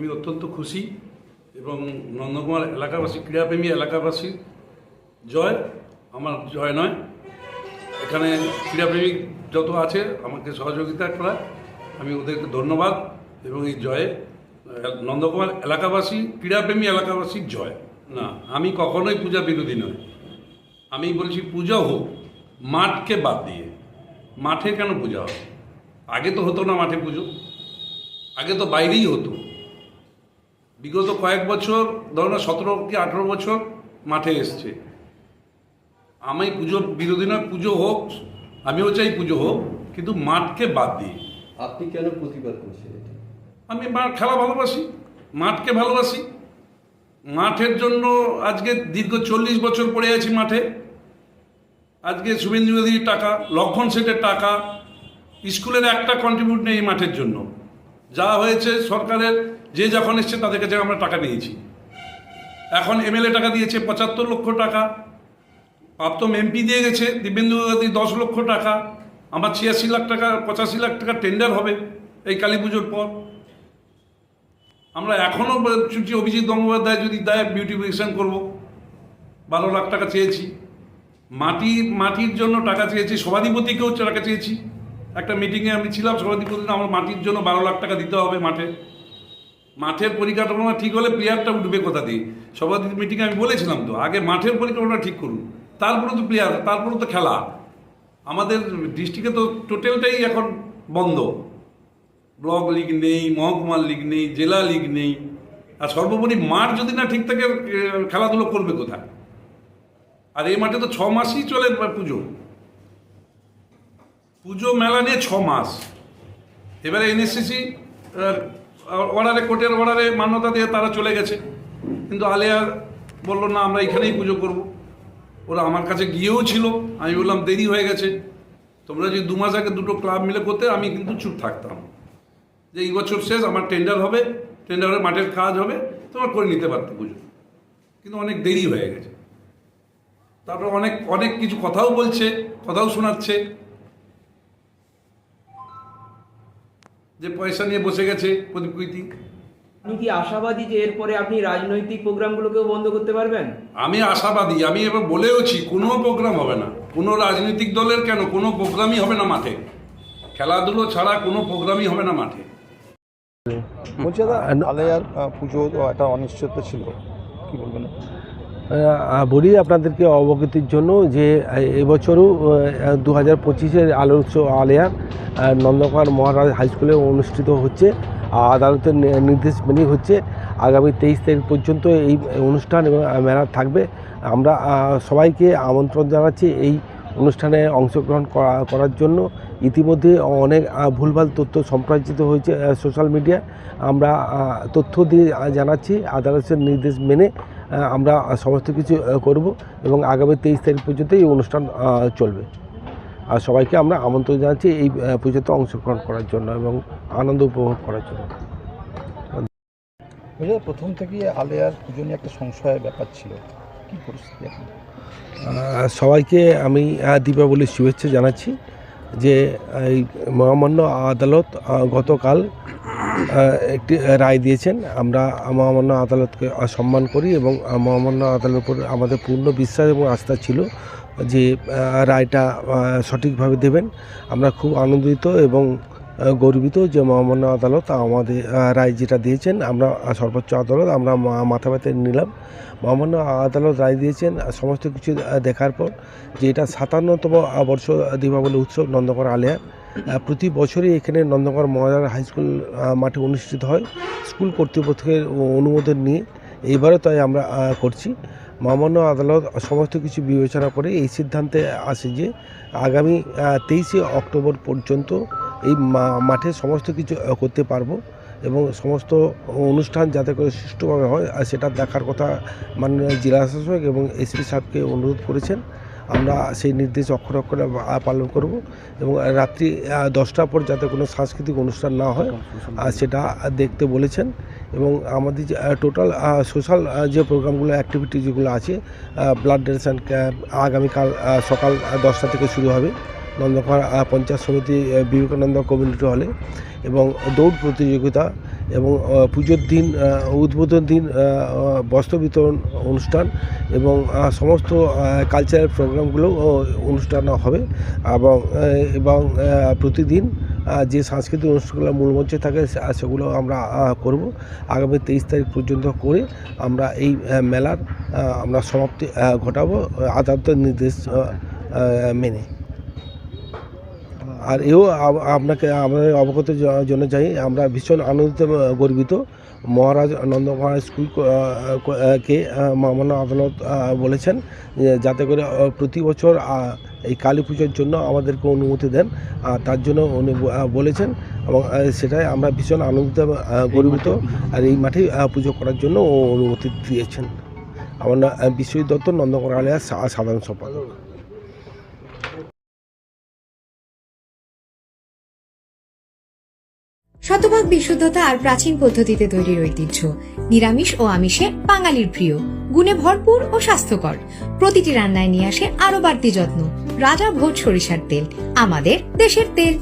আমি অত্যন্ত খুশি এবং নন্দকুমার এলাকাবাসী, ক্রীড়াপ্রেমী এলাকাবাসী, জয়, আমার জয় নয়। এখানে ক্রীড়াপ্রেমিক যত আছে, আমাকে সহযোগিতা করা, আমি ওদেরকে ধন্যবাদ এবং এই জয়ে নন্দকুমার এলাকাবাসী, ক্রীড়াপ্রেমী এলাকাবাসীর জয়। না, আমি কখনোই পূজা বিরোধী নয় আমি বলছি পূজা হোক, মাঠকে বাদ দিয়ে। মাঠে কেন পূজা হবে? আগে তো হতো না মাঠে পুজো। আগে তো বাইরেই হতো। বিগত কয়েক বছর ধরুন সতেরো কি আঠেরো বছর মাঠে এসছে। আমি পুজো বিরোধী নয় পুজো হোক আমিও চাই পুজো হোক কিন্তু মাঠকে বাদ দিয়ে। আপনি কেন প্রতিবাদ করছেন আমি মা- খেলা ভালোবাসি মাঠকে ভালোবাসি। মাঠের জন্য আজকে দীর্ঘ চল্লিশ বছর পড়ে আছি মাঠে। আজকে শুভেন্দু টাকা লক্ষণ সেটের টাকা স্কুলের একটা কন্ট্রিবিউট নেই এই মাঠের জন্য। যা হয়েছে সরকারের, যে যখন এসছে তাদের কাছে আমরা টাকা নিয়েছি এখন এমএলএ টাকা দিয়েছে পঁচাত্তর লক্ষ টাকা, প্রাপ্তম এমপি দিয়ে গেছে দিব্যেন্দু অধিকারী দশ লক্ষ টাকা, আমার ছিয়াশি লাখ টাকা, পঁচাশি লাখ টাকা টেন্ডার হবে এই কালী পুজোর পর। আমরা এখনও চুটি অভিজিৎ গঙ্গোপাধ্যায় যদি দেয় বিউটিফিকেশন করব। বারো লাখ টাকা চেয়েছি। মাটির মাটির জন্য টাকা চেয়েছি, সভাধিপতিকেও টাকা চেয়েছি। একটা মিটিংয়ে আমি ছিলাম সভাধিপতি আমার মাটির জন্য বারো লাখ টাকা দিতে হবে মাঠে। মাঠের পরিকাঠামো ঠিক হলে প্লেয়ারটা উঠবে কোথা দিয়ে? সভাপতি মিটিংয়ে আমি বলেছিলাম তো, আগে মাঠের পরিকাঠামোটা ঠিক করুন। তারপরে তো প্লেয়ার তারপরে তো খেলা। আমাদের ডিস্ট্রিক্টে তো টোটালটাই এখন বন্ধ। ব্লক লিগ নেই, মহকুমার লিগ নেই, জেলা লিগ নেই। আর সর্বোপরি মাঠ যদি না ঠিক থাকে খেলাধুলো করবে কোথায়? আর এই মাঠে তো ছ মাসই চলে পুজো। পুজো মেলা নিয়ে ছ মাস। এবারে এনএসসিসি অর্ডারে, কোর্টের অর্ডারে মান্যতা দিয়ে তারা চলে গেছে। কিন্তু আলিয়া বলল, না, আমরা এখানেই পুজো করব। ওরা আমার কাছে গিয়েও ছিল। আমি বললাম, দেরি হয়ে গেছে। তোমরা যদি দু মাস আগে দুটো ক্লাব মিলে করতে, আমি কিন্তু চুপ থাকতাম। যে এই বছর শেষ, আমার টেন্ডার হবে, টেন্ডারে মাঠের কাজ হবে, তোমরা করে নিতে পারতে পুজো। কিন্তু অনেক দেরি হয়ে গেছে। তারপর অনেক অনেক কিছু কথাও বলছে, কথাও শোনাচ্ছে। যে পয়সা নিয়ে বসে গেছে প্রদীপ আপনি কি আশাবাদী যে এরপরে আপনি রাজনৈতিক প্রোগ্রামগুলোকেও বন্ধ করতে পারবেন? আমি আশাবাদী আমি এবার বলেওছি কোনো প্রোগ্রাম হবে না। কোনো রাজনৈতিক দলের কেন কোনো প্রোগ্রামই হবে না মাঠে। খেলাধুলো ছাড়া কোনো প্রোগ্রামই হবে না মাঠে। বলছি দাদা আলেয়ার পুজো একটা অনিশ্চয়তা ছিল। কি বলবেন? বলি আপনাদেরকে অবগতির জন্য যে এবছরও দু হাজার পঁচিশের আলো উৎসব আলেয়ার নন্দকুমার মহারাজ হাই স্কুলে অনুষ্ঠিত হচ্ছে। আদালতের নির্দেশ মেনেই হচ্ছে। আগামী তেইশ তারিখ পর্যন্ত এই অনুষ্ঠান এবং মেলা থাকবে। আমরা সবাইকে আমন্ত্রণ জানাচ্ছি এই অনুষ্ঠানে অংশগ্রহণ করা, করার জন্য ইতিমধ্যে অনেক ভুলভাল তথ্য সম্প্রচারিত হয়েছে সোশ্যাল মিডিয়ায় আমরা তথ্য দিয়ে জানাচ্ছি, আদালতের নির্দেশ মেনে আমরা সমস্ত কিছু করব এবং আগামী তেইশ তারিখ পর্যন্ত এই অনুষ্ঠান চলবে। আর সবাইকে আমরা আমন্ত্রণ জানাচ্ছি এই পুজোতে অংশগ্রহণ করার জন্য এবং আনন্দ উপভোগ করার জন্য। প্রথম থেকে আলেয়ার পুজো নিয়ে একটা সংশয়ের ব্যাপার ছিল। পরিস্থিতি সবাইকে আমি দীপাবলির শুভেচ্ছা জানাচ্ছি যে এই মহামান্য আদালত গতকাল একটি রায় দিয়েছেন। আমরা মহামান্য আদালতকে সম্মান করি এবং মহামান্য আদালতের উপর আমাদের পূর্ণ বিশ্বাস এবং আস্থা ছিল যে রায়টা সঠিকভাবে দেবেন। আমরা খুব আনন্দিত এবং গর্বিত যে মহামান্য আদালত আমাদের রায় যেটা দিয়েছেন, আমরা সর্বোচ্চ আদালত, আমরা মাথা ব্যথা নিলাম। মহামান্য আদালত রায় দিয়েছেন সমস্ত কিছু দেখার পর যে এটা সাতান্নতম বর্ষ দীপাবলি উৎসব নন্দকর আলিয়া। প্রতি বছরই এখানে নন্দকর মহারাজ হাই স্কুল মাঠে অনুষ্ঠিত হয়, স্কুল কর্তৃপক্ষের অনুমোদন নিয়ে। এইবারও তাই আমরা করছি। মহামান্য আদালত সমস্ত কিছু বিবেচনা করে এই সিদ্ধান্তে আসে যে আগামী তেইশে অক্টোবর পর্যন্ত এই মাঠে সমস্ত কিছু করতে পারব এবং সমস্ত অনুষ্ঠান যাতে করে সুষ্ঠুভাবে হয়, আর সেটা দেখার কথা মাননীয় জেলা শাসক এবং এসপি সাহেবকে অনুরোধ করেছেন। আমরা সেই নির্দেশ অক্ষর অক্ষরে পালন করব এবং রাত্রি দশটার পর যাতে কোনো সাংস্কৃতিক অনুষ্ঠান না হয় সেটা দেখতে বলেছেন এবং আমাদের যে টোটাল সোশ্যাল যে প্রোগ্রামগুলো অ্যাক্টিভিটি যেগুলো আছে ব্লাড ডোনেশন ক্যাম্প আগামীকাল সকাল দশটা থেকে শুরু হবে। আহ, পঞ্চায়েত সমিতি বিবেকানন্দ কমিউনিটি হলে এবং দৌড় প্রতিযোগিতা এবং পুজোর দিন উদ্বোধন দিন বস্ত্র বিতরণ অনুষ্ঠান এবং সমস্ত কালচারাল প্রোগ্রামগুলো অনুষ্ঠান হবে এবং এবং প্রতিদিন যে সাংস্কৃতিক অনুষ্ঠানগুলো মূল মঞ্চে থাকে সেগুলো আমরা করব। আগামী তেইশ তারিখ পর্যন্ত করে আমরা এই মেলার আমরা সমাপ্তি ঘটাবো আহ, আদালতের নির্দেশ মেনে। আর এও আপনাকে আমাদের অবগত জন্য চাই আমরা ভীষণ আনন্দিত গর্বিত। মহারাজ নন্দ মহারাজ স্কুল ক- মহামান্য আদালত বলেছেন যাতে করে প্রতি বছর এই কালী পুজোর জন্য আমাদেরকে অনুমতি দেন। তার জন্য উনি বলেছেন এবং সেটাই আমরা ভীষণ আনন্দিত গর্বিত। আর এই আহ, পুজো করার জন্য অনুমতি দিয়েছেন। আমার বিশ্বজিৎ দত্ত নন্দকর আলিয়া সাধারণ সম্পাদক। শতভাগ বিশুদ্ধতা আর প্রাচীন পদ্ধতিতে তৈরির ঐতিহ্য। নিরামিষ ও আমিষে বাঙালির প্রিয়। গুণে ভরপুর ও স্বাস্থ্যকর। প্রতিটি রান্নায় নিয়ে আসে আরও বাড়তি যত্ন। রাজা ভোজ সরিষার তেল। আমাদের দেশের তেল।